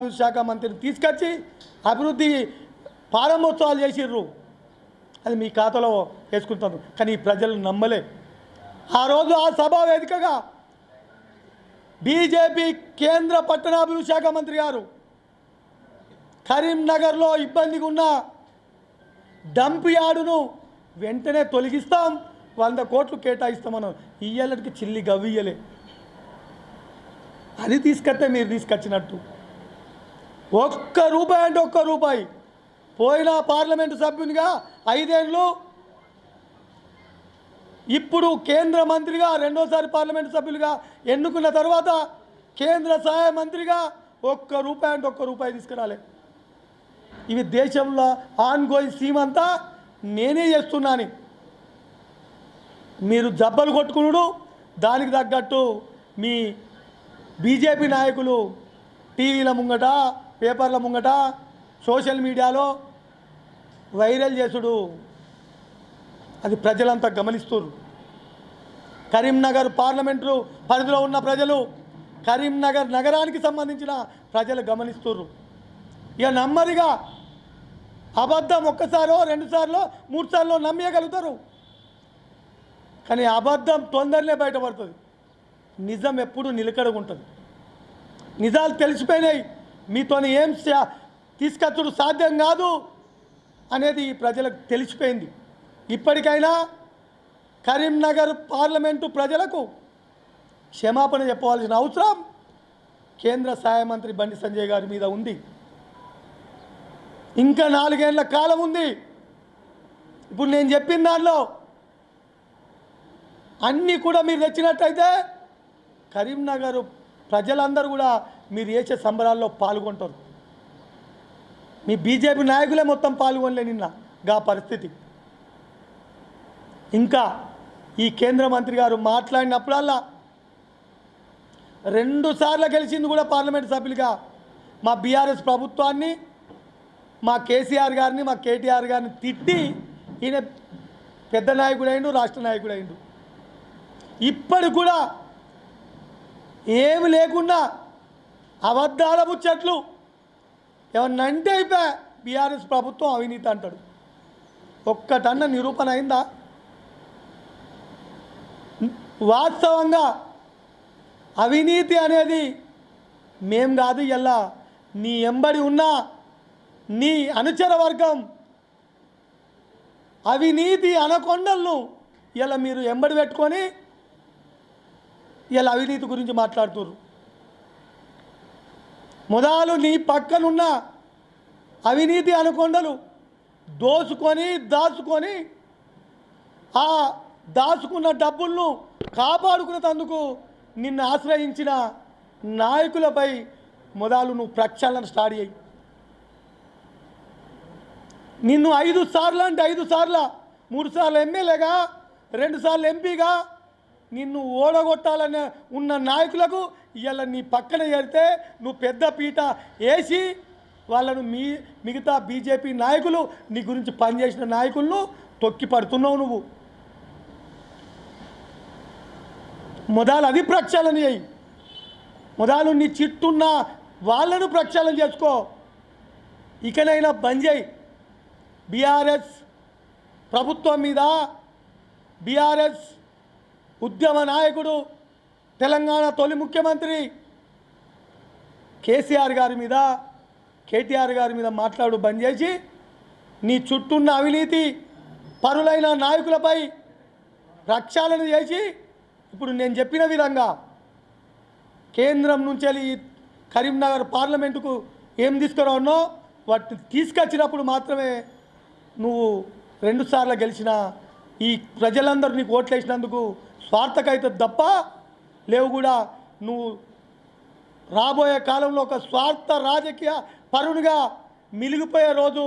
శాఖ మంత్రిని తీసుకొచ్చి అభివృద్ధి ప్రారంభోత్సవాలు చేసిర్రు. అది మీ ఖాతాలో వేసుకుంటాను కానీ ప్రజలు నమ్మలే. ఆ రోజు ఆ సభ వేదికగా బీజేపీ కేంద్ర పట్టణాభివృద్ధి శాఖ మంత్రి గారు కరీంనగర్లో ఇబ్బందిగా ఉన్న డంప్ యార్డును వెంటనే తొలగిస్తాం వంద కోట్లు కేటాయిస్తామని ఇయ్యాలకి చిల్లి గవ్వియ్యలే. అది తీసుకొస్తే మీరు తీసుకొచ్చినట్టు. ఒక్క రూపాయి అంటే ఒక్క రూపాయి. పోయిన పార్లమెంటు సభ్యునిగా ఐదేళ్ళు. ఇప్పుడు కేంద్ర మంత్రిగా రెండోసారి పార్లమెంటు సభ్యులుగా ఎన్నుకున్న తర్వాత కేంద్ర సహాయ మంత్రిగా ఒక్క రూపాయి అంటే ఒక్క రూపాయి తీసుకురాలే. ఇవి దేశంలో ఆన్గోయింగ్ సీమ్ అంతా నేనే చేస్తున్నాను. మీరు జబ్బలు కొట్టుకునుడు దానికి తగ్గట్టు మీ బీజేపీ నాయకులు టీవీల ముంగట పేపర్ల ముంగట సోషల్ మీడియాలో వైరల్ చేసుడు. అది ప్రజలంతా గమనిస్తున్నారు కరీంనగర్ పార్లమెంటు పరిధిలో ఉన్న ప్రజలు కరీంనగర్ నగరానికి సంబంధించిన ప్రజలు గమనిస్తున్నారు ఇక నమ్మరిగా అబద్ధం ఒక్కసారో రెండుసార్లు మూడుసార్లు నమ్మేయగలుగుతారు. కానీ అబద్ధం తొందరనే బయటపడుతుంది. నిజం ఎప్పుడు నిలకడగా ఉంటుంది నిజాలు తెలిసిపోయినాయి. మీతో ఏం సా- తీసుకొచ్చుడు సాధ్యం కాదు అనేది ఈ ప్రజలకు తెలిసిపోయింది. ఇప్పటికైనా కరీంనగర్ పార్లమెంటు ప్రజలకు క్షమాపణ చెప్పవలసిన అవసరం కేంద్ర సహాయ మంత్రి బండి సంజయ్ గారి మీద ఉంది. ఇంకా నాలుగేళ్ళ కాలం ఉంది. ఇప్పుడు నేను చెప్పిన దానిలో అన్నీ కూడా మీరు తెచ్చినట్టయితే కరీంనగర్ ప్రజలందరూ కూడా మీరు చేసే సంబరాల్లో పాల్గొంటారు. మీ బీజేపీ నాయకులే మొత్తం పాల్గొనలే నిన్న గా పరిస్థితి. ఇంకా ఈ కేంద్ర మంత్రి గారు మాట్లాడినప్పుడల్లా రెండు సార్లు గెలిచింది కూడా పార్లమెంట్ సభ్యులుగా మా బీఆర్ఎస్ ప్రభుత్వాన్ని మా కేసీఆర్ గారిని మా కేటీఆర్ గారిని తిట్టి ఈయన పెద్ద నాయకుడైండు రాష్ట్ర నాయకుడైండు. ఇప్పటికి కూడా ఏమి లేకుండా అబద్ధాల ముచ్చట్లు ఏమన్నా అంటే అయిపోయా బీఆర్ఎస్ ప్రభుత్వం అవినీతి అంటాడు. ఒక్కటన్న నిరూపణ అయిందా? వాస్తవంగా అవినీతి అనేది మేం కాదు ఇలా నీ ఎంబడి ఉన్న నీ అనుచర వర్గం అవినీతి అనకొండలను ఇలా మీరు ఎంబడి పెట్టుకొని ఇలా అవినీతి గురించి మాట్లాడుతున్నారు మొదలు నీ పక్కనున్న అవినీతి అనుకొండలు దోసుకొని దాచుకొని ఆ దాచుకున్న డబ్బులను కాపాడుకున్నందుకు నిన్ను ఆశ్రయించిన నాయకులపై మొదలు నువ్వు ప్రక్షాళన స్టార్ట్ చేయి. నిన్ను ఐదు సార్లు అంటే ఐదు సార్లు మూడు సార్లు ఎమ్మెల్యేగా రెండు సార్లు ఎంపీగా నిన్ను ఓడగొట్టాలని ఉన్న నాయకులకు ఇవాళ నీ పక్కన చేరితే నువ్వు పెద్ద పీట వేసి వాళ్ళను మీ మిగతా బీజేపీ నాయకులు నీ గురించి పనిచేసిన నాయకులను తొక్కి పడుతున్నావు నువ్వు. మొదలు అది ప్రక్షాళన చేయి. మొదలు నీ చిట్టున్న వాళ్ళను ప్రక్షాళన చేసుకో. ఇకనైనా బంద్ చేయి. బీఆర్ఎస్ ప్రభుత్వం మీద బీఆర్ఎస్ ఉద్యమ నాయకుడు తెలంగాణ తొలి ముఖ్యమంత్రి కేసీఆర్ గారి మీద కేటీఆర్ గారి మీద మాట్లాడు బంద్ చేసి నీ చుట్టూన్న అవినీతి పరులైన నాయకులపై రక్షాలను చేసి ఇప్పుడు నేను చెప్పిన విధంగా కేంద్రం నుంచి వెళ్ళి కరీంనగర్ పార్లమెంటుకు ఏం తీసుకురావునో వాటిని తీసుకొచ్చినప్పుడు మాత్రమే నువ్వు రెండుసార్లు గెలిచిన ఈ ప్రజలందరూ నీకు ఓట్లు స్వార్థకైతే తప్ప లేవు కూడా. నువ్వు రాబోయే కాలంలో ఒక స్వార్థ రాజకీయ పరునిగా మిలిగిపోయే రోజు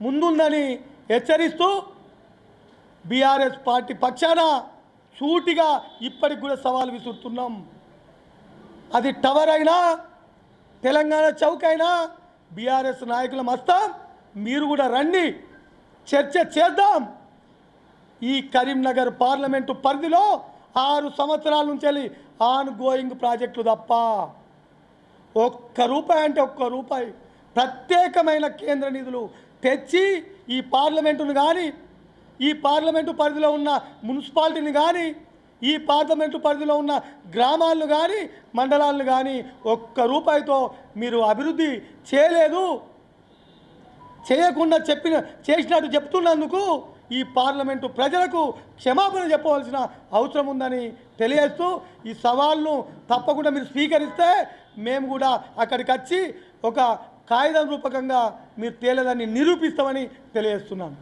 ముందుందని హెచ్చరిస్తూ బీఆర్ఎస్ పార్టీ పక్షాన సూటిగా ఇప్పటికి కూడా సవాల్ విసురుతున్నాం. అది టవర్ అయినా తెలంగాణ చౌక్ అయినా బీఆర్ఎస్ నాయకులం వస్తాం మీరు కూడా రండి చర్చ చేద్దాం. ఈ కరీంనగర్ పార్లమెంటు పరిధిలో ఆరు సంవత్సరాల నుంచి వెళ్ళి ఆన్ గోయింగ్ ప్రాజెక్టులు తప్ప ఒక్క రూపాయి అంటే ఒక్క రూపాయి ప్రత్యేకమైన కేంద్ర నిధులు తెచ్చి ఈ పార్లమెంటును కానీ ఈ పార్లమెంటు పరిధిలో ఉన్న మున్సిపాలిటీని కానీ ఈ పార్లమెంటు పరిధిలో ఉన్న గ్రామాలను కానీ మండలాలను కానీ ఒక్క రూపాయితో మీరు అభివృద్ధి చేయలేదు. చేయకుండా చెప్పిన చేసినట్టు చెప్తున్నందుకు ఈ పార్లమెంటు ప్రజలకు క్షమాపణ చెప్పవలసిన అవసరం ఉందని తెలియజేస్తూ ఈ సవాల్ను తప్పకుండా మీరు స్వీకరిస్తే మేము కూడా అక్కడికి వచ్చి ఒక కాగితం రూపకంగా మీరు తేలేదని నిరూపిస్తామని తెలియజేస్తున్నాను.